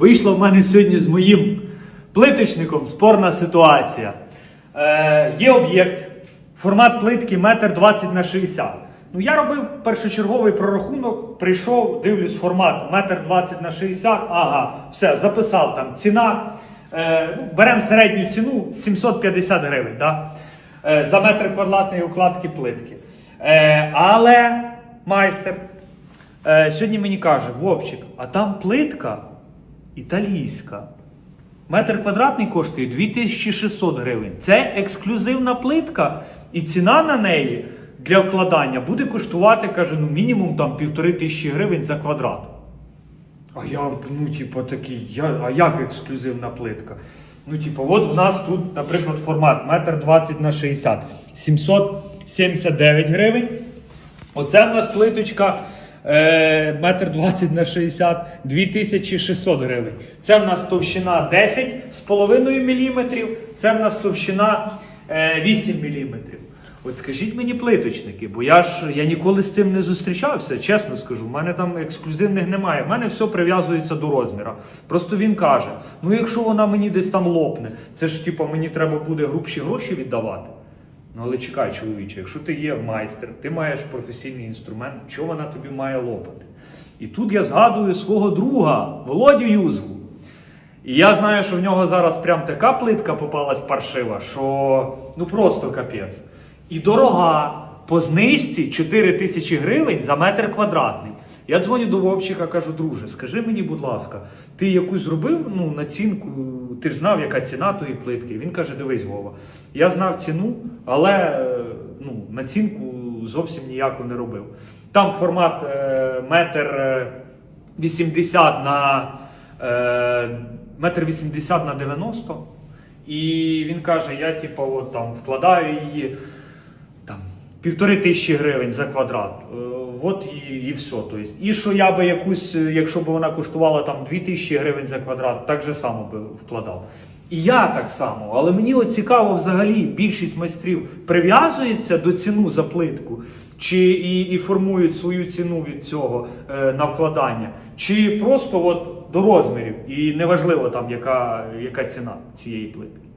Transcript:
Вийшла в мене сьогодні з моїм плиточником спорна ситуація. Е, є об'єкт, формат плитки 1,20 на 60 Ну, я робив першочерговий прорахунок, прийшов, дивлюсь, формат 1,20 на 60 ага, все, записав там ціна. Е, беремо середню ціну 750 гривень да? е, за метр квадратної укладки плитки. Е, але майстер е, сьогодні мені каже: Вовчик, а там плитка італійська. Метр квадратний коштує 2600 гривень. Це ексклюзивна плитка, і ціна на неї для вкладання буде коштувати, каже, ну мінімум там півтори тисячі гривень за квадрат. А я, ну, типу, такий, я, а як ексклюзивна плитка? Ну, типу, от в нас тут, наприклад, формат 1,20 на 60, 779 гривень. Оце в нас плиточка метр 20 на 60, 2600 гривень. Це в нас товщина 10,5 мм, це в нас товщина е, 8 мм. От скажіть мені плиточники, бо я ж я ніколи з цим не зустрічався, чесно скажу. У мене там ексклюзивних немає. У мене все прив'язується до розміра. Просто він каже: ну якщо вона мені десь там лопне, це ж типу, мені треба буде грубші гроші віддавати. Ну але чекай, чоловіче, якщо ти є майстер, ти маєш професійний інструмент, чого вона тобі має лопати? І тут я згадую свого друга Володю Юзгу. І я знаю, що в нього зараз прям така плитка попалась паршива, що ну просто капець. І дорога по знижці 4 тисячі гривень за метр квадратний. Я дзвоню до Вовчика, кажу, друже, скажи мені, будь ласка, ти якусь зробив ну, націнку, ти ж знав, яка ціна тої плитки. Він каже, дивись, Вова, я знав ціну, але е, ну, націнку зовсім ніяку не робив. Там формат е, метр е, 80 на е, метр 80 на 90. І він каже: я типу, от, там вкладаю її півтори тисячі гривень за квадрат. Е, От і, і все. Тобто, і що я би якусь, е, якщо б вона коштувала там 2 тисячі гривень за квадрат, так же само би вкладав. І я так само, але мені от цікаво взагалі, більшість майстрів прив'язується до ціну за плитку, чи і, і формують свою ціну від цього е, на вкладання, чи просто от до розмірів, і неважливо там, яка, яка ціна цієї плитки.